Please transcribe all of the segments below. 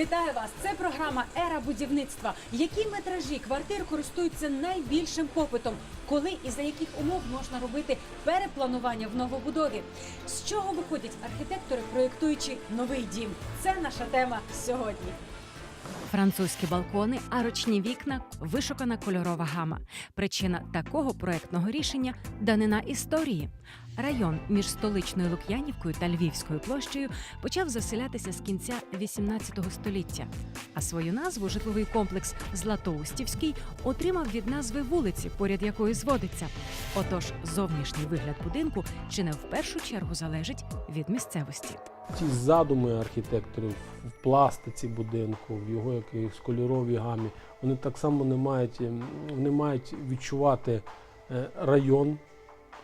Вітаю вас! Це програма Ера будівництва. Які метражі квартир користуються найбільшим попитом? Коли і за яких умов можна робити перепланування в новобудові? З чого виходять архітектори, проєктуючи новий дім? Це наша тема сьогодні. Французькі балкони, арочні вікна, вишукана кольорова гама. Причина такого проектного рішення данина історії. Район між столичною Лук'янівкою та Львівською площею почав заселятися з кінця 18 століття. А свою назву житловий комплекс Златоустівський отримав від назви вулиці, поряд якої зводиться. Отож, зовнішній вигляд будинку чи не в першу чергу залежить від місцевості. Ті задуми архітекторів в пластиці будинку, в його якихось кольоровій гамі, вони так само не мають, ем, вони мають відчувати е, район,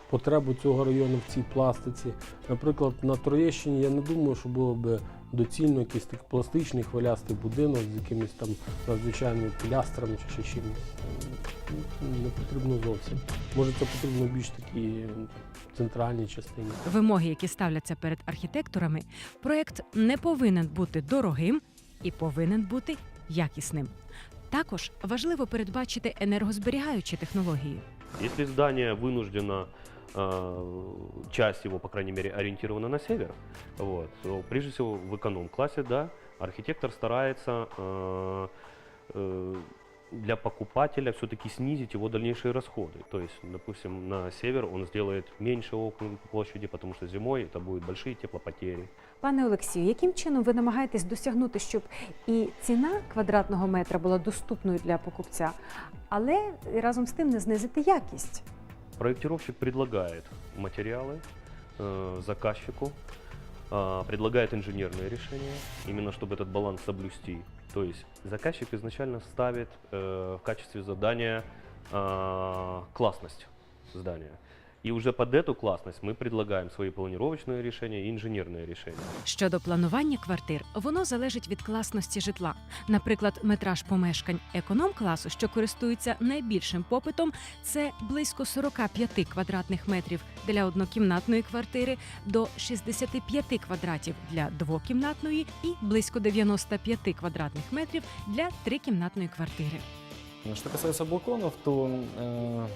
потребу цього району в цій пластиці. Наприклад, на Троєщині я не думаю, що було б доцільно якийсь такий пластичний хвилястий будинок з якимись там надзвичайними пілястрами чи ще чим. Не потрібно зовсім. Може, це потрібно більш такій ем, центральній частині. Вимоги, які ставляться перед архітекторами, проект не повинен бути дорогим і повинен бути якісним. Також важливо передбачити енергозберігаючі технології. Если здание вынуждено, э, часть его, по крайней мере, ориентирована на север, вот, то прежде всего в эконом-классе, да, архитектор старается э, э, для покупателя все-таки снизить его дальнейшие расходы. То есть, допустим, на север он сделает меньше окон по площади, потому что зимой это будут большие теплопотери. Пане Олексію, яким чином ви намагаєтесь досягнути, щоб і ціна квадратного метра була доступною для покупця, але і разом з тим не знизити якість? Проектировщик предлагает материалы э, заказчику, а, предлагает инженерные решения, именно чтобы этот баланс соблюсти. То есть заказчик изначально ставит э, в качестве задания а, классность здания. И уже под эту классность мы предлагаем свои планировочные решения и инженерные решения. Щодо планування квартир, воно залежить від класності житла. Наприклад, метраж помешкань економ-класу, що користується найбільшим попитом, це близько 45 квадратних метрів для однокімнатної квартири до 65 квадратів для двокімнатної і близько 95 квадратних метрів для трикімнатної квартири. Что касается балконов, то э,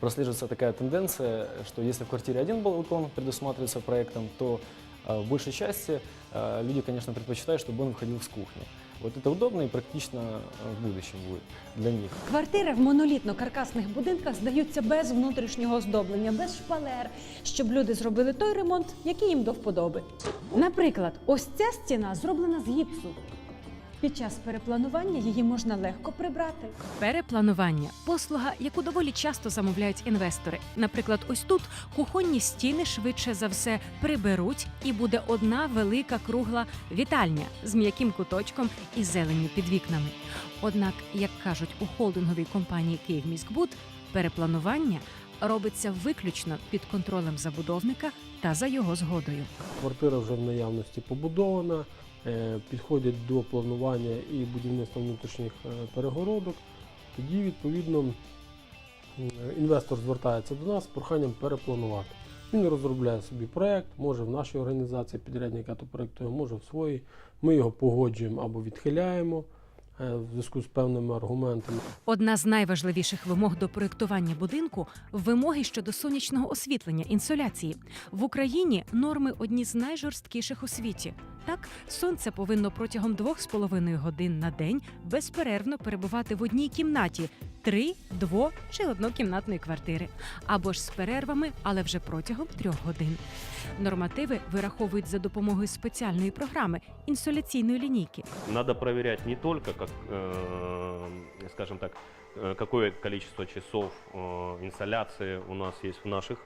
прослеживается такая тенденция, что если в квартире один балкон предусматривается проектом, то э, в большей части э, люди, конечно, предпочитают, чтобы он выходил с кухни. Вот это удобно и практично э, в будущем будет для них. Квартири в монолітно-каркасних будинках здаються без внутрішнього оздоблення, без шпалер, щоб люди зробили той ремонт, який їм до вподоби. Наприклад, ось ця стіна зроблена з гіпсу. Під час перепланування її можна легко прибрати. Перепланування послуга, яку доволі часто замовляють інвестори. Наприклад, ось тут кухонні стіни швидше за все приберуть, і буде одна велика кругла вітальня з м'яким куточком і зеленню під вікнами. Однак, як кажуть у холдинговій компанії «Київміськбуд», перепланування робиться виключно під контролем забудовника та за його згодою. Квартира вже в наявності побудована, підходять до планування і будівництва внутрішніх е, перегородок. Тоді, відповідно, інвестор звертається до нас з проханням перепланувати. Він розробляє собі проект, може в нашій організації підрядника то проєктує, може в своїй. Ми його погоджуємо або відхиляємо е, в зв'язку з певними аргументами. Одна з найважливіших вимог до проєктування будинку вимоги щодо сонячного освітлення інсоляції. В Україні норми одні з найжорсткіших у світі. Так, сонце повинно протягом 2,5 годин на день безперервно перебувати в одній кімнаті три, дво чи однокімнатної квартири, або ж з перервами, але вже протягом трьох годин. Нормативи вираховують за допомогою спеціальної програми інсоляційної лінійки. Надо проверять не только, как, э, скажем так, э, какое количество часов э, инсоляции у нас есть в наших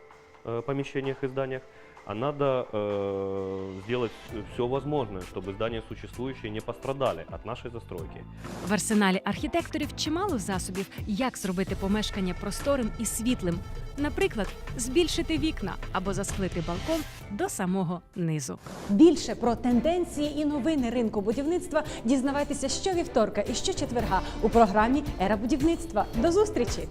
э, помещениях и зданиях, а надо э, сделать все возможное, чтобы здания существующие не пострадали от нашей застройки. В арсеналі архітекторів чимало засобів, як зробити помешкання просторим і світлим. Наприклад, збільшити вікна або засклити балкон до самого низу. Більше про тенденції і новини ринку будівництва дізнавайтеся щовівторка і щочетверга у програмі Ера будівництва. До зустрічі!